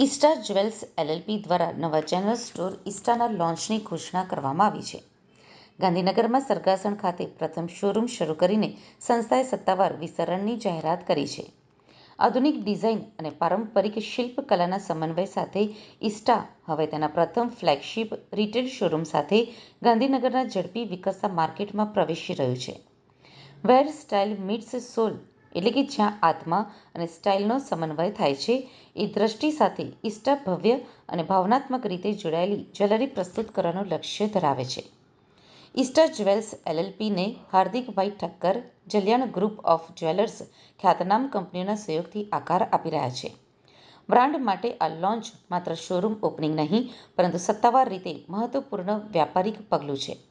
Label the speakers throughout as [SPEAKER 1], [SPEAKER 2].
[SPEAKER 1] ઇસ્ટા jewels LLP દ્વારા નવા general store ઇસ્ટાના લોન્ચની ઘોષણા કરવામાં આવી છે. ગાંધીનગરમાં સરગાસણ ખાતે પ્રથમ શોરૂમ શરૂ કરીને સંસ્થાએ સત્તાવાર વિસ્તરણની જાહેરાત કરી છે. આધુનિક ડિઝાઇન અને પારંપરિક શિલ્પકલાના સમન્વય સાથે ઇસ્ટા હવે તેના પ્રથમ ફ્લેગશિપ રિટેલ શોરૂમ સાથે ગાંધીનગરના ઝડપી વિકસતા માર્કેટમાં પ્રવેશી રહ્યું છે. વેર સ્ટાઇલ મીટ્સ સોલ એટલે કે જ્યાં આત્મા અને સ્ટાઇલનો સમન્વય થાય છે, એ દ્રષ્ટિ સાથે ઇસ્ટા ભવ્ય અને ભાવનાત્મક રીતે જોડાયેલી જ્વેલરી પ્રસ્તુત કરવાનું લક્ષ્ય ધરાવે છે. Ista jewels એલએલપીને Hardikbhai Thakkar, Jalyan group of jewellers ખ્યાતનામ કંપનીઓના સહયોગથી આકાર આપી રહ્યા છે. બ્રાન્ડ માટે આ લોન્ચ માત્ર શોરૂમ ઓપનિંગ નહીં, પરંતુ સત્તાવાર રીતે મહત્વપૂર્ણ વ્યાપારિક પગલું છે.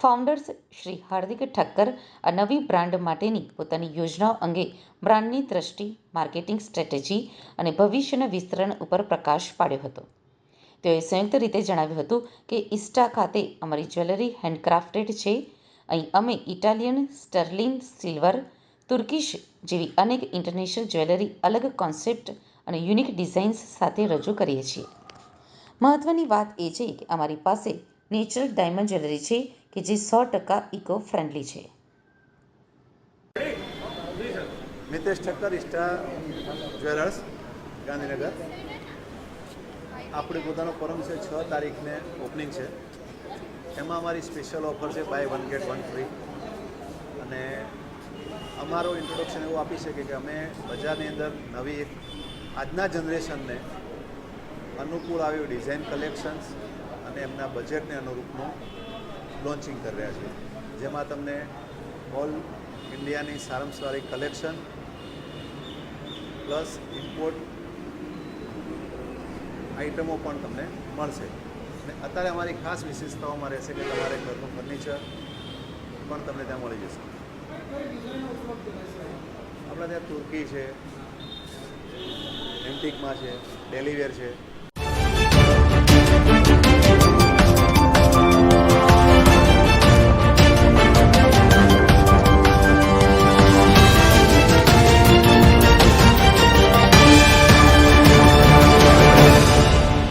[SPEAKER 1] ફાઉન્ડર્સ શ્રી હાર્દિક ઠક્કર આ નવી બ્રાન્ડ માટેની પોતાની યોજનાઓ અંગે બ્રાન્ડની દ્રષ્ટિ, માર્કેટિંગ સ્ટ્રેટેજી અને ભવિષ્યના વિસ્તરણ ઉપર પ્રકાશ પાડ્યો હતો. તેઓએ સંયુક્ત રીતે જણાવ્યું હતું કે ઇસ્ટા ખાતે અમારી જ્વેલરી હેન્ડક્રાફ્ટેડ છે. અહીં અમે ઇટાલિયન સ્ટર્લિન સિલ્વર, તુર્કીશ જેવી અનેક ઇન્ટરનેશનલ જ્વેલરી અલગ કોન્સેપ્ટ અને યુનિક ડિઝાઇન્સ સાથે રજૂ કરીએ છીએ. મહત્વની વાત એ છે કે અમારી પાસે નેચરલ ડાયમંડ જ્વેલરી છે કે જે સો ટકા ઇકો ફ્રેન્ડલી છે.
[SPEAKER 2] મિતેશ ઠક્કર ઇસ્ટા જ્વેલર્સ, ગાંધીનગર. આપણે પોતાનો પરમ છે છ તારીખને ઓપનિંગ છે. એમાં અમારી સ્પેશિયલ ઓફર છે buy one get one free અને અમારો ઇન્ટ્રોડક્શન એવું આપી શકે કે અમે બજારની અંદર નવી એક આજના જનરેશનને અનુકૂળ આવ્યું ડિઝાઇન કલેક્શન્સ અને એમના બજેટને અનુરૂપનું લોન્ચિંગ કરી રહ્યા છીએ જેમાં તમને ઓલ ઇન્ડિયાની સારામાં સારી કલેક્શન પ્લસ ઇમ્પોર્ટ આઇટમો પણ તમને મળશે. અને અત્યારે અમારી ખાસ વિશેષતાઓમાં રહેશે કે તમારે ઘરનું ફર્નિચર પણ તમને ત્યાં મળી જશે. આપણા ત્યાં તુર્કી છે એન્ટિકમાં છે ડેલીવેર છે.